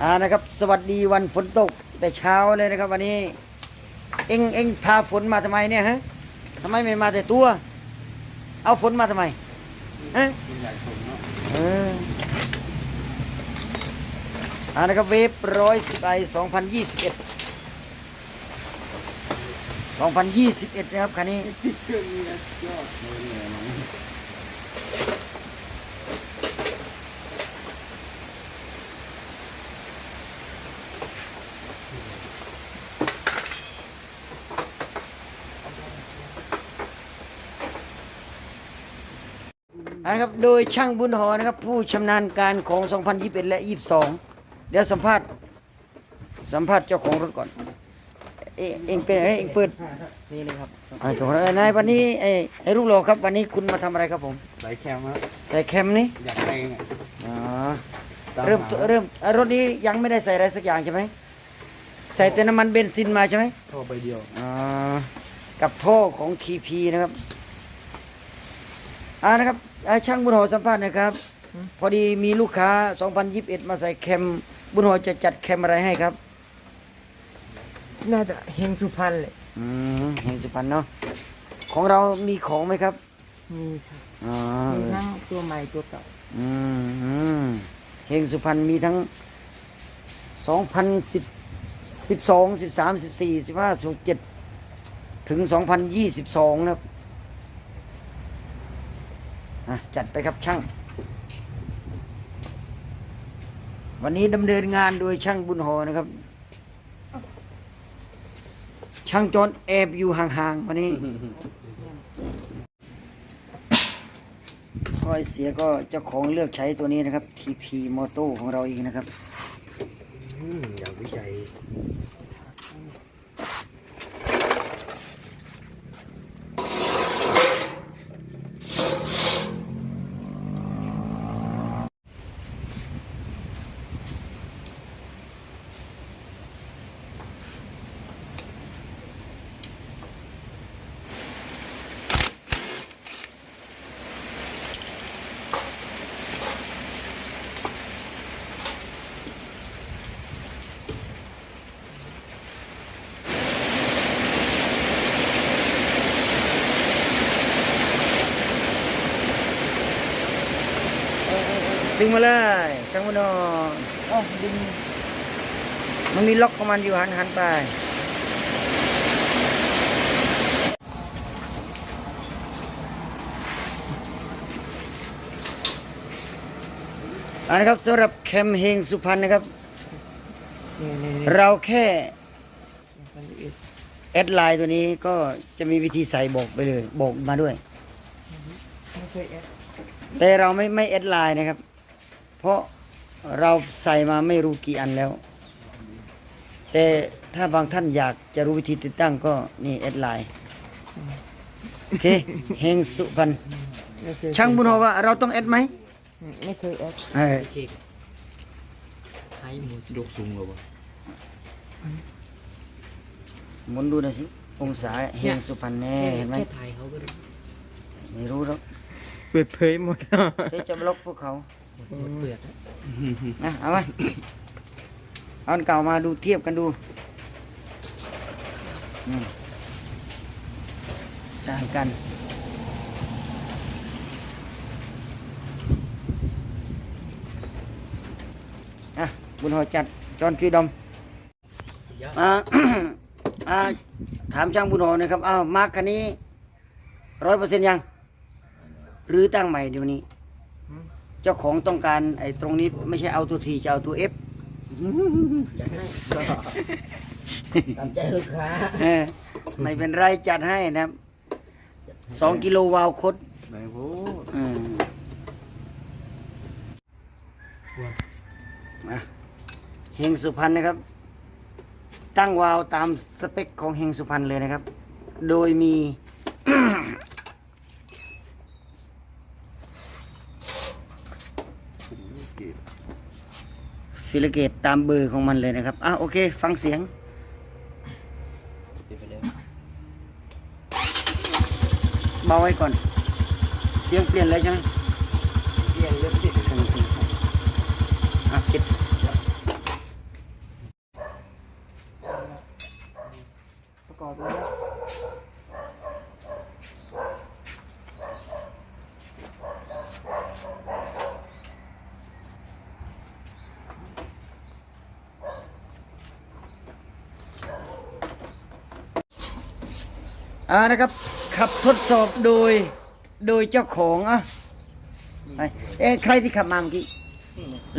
อ่านะครับ สวัสดีวันฝนตกแต่เช้าเลยนะครับ วันนี้ เอ็งเอ็งพาฝนมาทำไมเนี่ยฮะทำไมไม่มาแต่ตัว เอาฝนมาทำไมฮะเอออ่านะครับเวฟร้อยสิบไอสองพันยี่สิบเอ็ดสองพันยี่สิบเอ็ดนะครับคันนี้ นนะครับโดยช่างบุญหอนะครับ ผู้ชำนาญการของ 2021 และ 22 เดี๋ยวสัมภาษณ์สัมภาษณ์เจ้าของรถก่อน เอเองเป็นเอ้ยเองเปิดนี่เลยครับอ่าเจ้าของรถเอ้ยนายวันนี้ไอ้ไอ้รูปหล่อครับ วันนี้คุณมาทำอะไรครับผมไหลแคมครับใส่แคมนี่อยากแรงอะอ๋อตามเริ่มหาเริ่มอะรถนี้ยังไม่ได้ใส่อะไรสักอย่างใช่ไหมใส่แต่น้ำมันเบนซินมาใช่ไหมโทรไปเดียวอ่ากับท่อของคีพีนะครับอ่านะครับ อ่าช่างบุญหอสัมภาษณ์นะครับ พอดีมีลูกค้า 2021 มาใส่แคมบุญหอจะจัดแคมอะไรให้ครับ น่าจะเฮงสุพรรณเลยอืมแห่งสุพรรณเนาะของเรามีของไหมครับมีครับอ๋อมีทั้งตัวใหม่ตัวเก่าอืมอืมเฮงสุพรรณมีทั้ง 2010 12 13 14 15 17 ถึง 2022 นะครับ อะจัดไปครับช่าง วันนี้ดำเนินงานโดยช่างบุญหอนะครับ ช่างจอนแอบอยู่ห่างๆวันนี้ถ้อยเสียก็เจ้าของเลือกใช้ตัวนี้นะครับ TP Moto ของเราเองนะครับ อยากวิจัย ดึงมาเลยช่างมันนอนอ๋อดึง มันมีล็อกของมันอยู่หันหันไปอันนะครับสำหรับแคมเฮงสุพรรณนะครับนี่นี่นี่เราแค่พันเอ็ดแอดไลน์ตัวนี้ก็จะมีวิธีใส่บอกไปเลย บอกมาด้วยไม่เคยแอดแต่เราไม่ไม่แอดไลน์นะครับ เพราะเราใส่มาไม่รู้กี่อันแล้ว แต่ถ้าบางท่านอยากจะรู้วิธีติดตั้งก็นี่แอดไลน์โอเคเฮงสุพรรณไม่เคยช่างบุญหอว่าเราต้องแอดไหมไม่เคยแอดเออเค้กให้หมูยกสูงเหรอวะหมุนดูหน่อยสิองศาเฮงสุพรรณแน่เห็นไหมแค่ถ่ายเขาก็ได้ไม่รู้หรอกเปิดเผยหมด เดี๋ยวจะบล็อกพวกเขา หมดเปลือกแล้วนะเอามาเอาอันเก่ามาดูเทียบกันดูอืมต่างกัน อะบุญหอจัดจอนจุยดมอ่า อ่าถามช่างบุญหอหนะครับอ้าวมาร์คคันนี้ร้อยเปอร์เซ็นต์ยัง หรือตั้งใหม่เดี๋ยวนี้ เจ้าของต้องการไอ้ตรงนี้ไม่ใช่เอาตัวทีจะเอาตัวเอฟอยากให้ก็ตามใจลูกค้าเออไม่เป็นไรจัดให้นะครับสองกิโลวาล์วคดไหนโว้เออมาเฮงสุพรรณนะครับ ตั้งวาล์วตามสเปคของเฮงสุพรรณเลยนะครับ โดยมี ฟิลเกตตามเบอร์ของมันเลยนะครับ อะโอเค ฟังเสียงไปเลยเบาไว้ก่อน เสียงเปลี่ยนแล้วใช่ไหมเรียนเลือกติดอะเจ็ด อ่านะครับ ขับทดสอบโดยโดยเจ้าของอะไปเอ๊ะใครที่ขับมาเมื่อกี้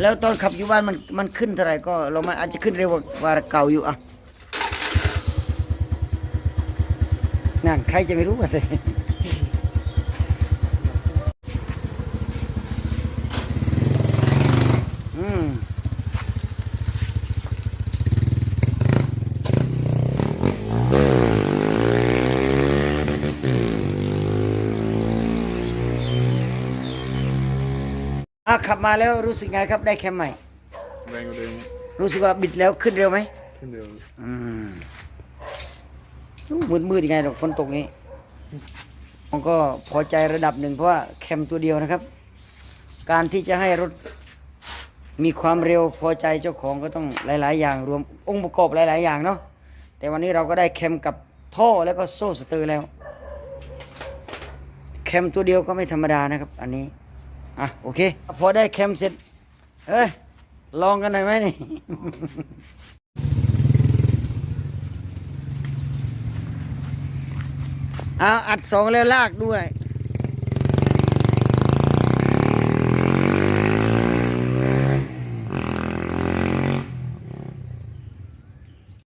แล้วตอนขับอยู่บ้านมันมันขึ้นเท่าไหร่ก็เรามันอาจจะขึ้นเร็วกว่าเก่าอยู่อะนั่นใครจะไม่รู้ว่าสิ อะขับมาแล้วรู้สึกไงครับได้แคมใหม่ แรงกว่าเดิมรู้สึกว่าบิดแล้วขึ้นเร็วไหมขึ้นเร็วอืมมืดมืดๆยังไงดอกฝนตกนี้มันก็พอใจระดับหนึ่งเพราะว่าแคมตัวเดียวนะครับ การที่จะให้รถมีความเร็วพอใจเจ้าของก็ต้องหลาย ๆ อย่างรวมองค์ประกอบหลาย ๆ อย่างเนาะแต่วันนี้เราก็ได้แคมกับท่อแล้วก็โซ่สเตอร์แล้ว แคมตัวเดียวก็ไม่ธรรมดานะครับ อันนี้ อะโอเค พอได้แคมเสร็จ เอ้ย ลองกันหน่อยไหมนี่เอาอัดสองแล้วลากด้วย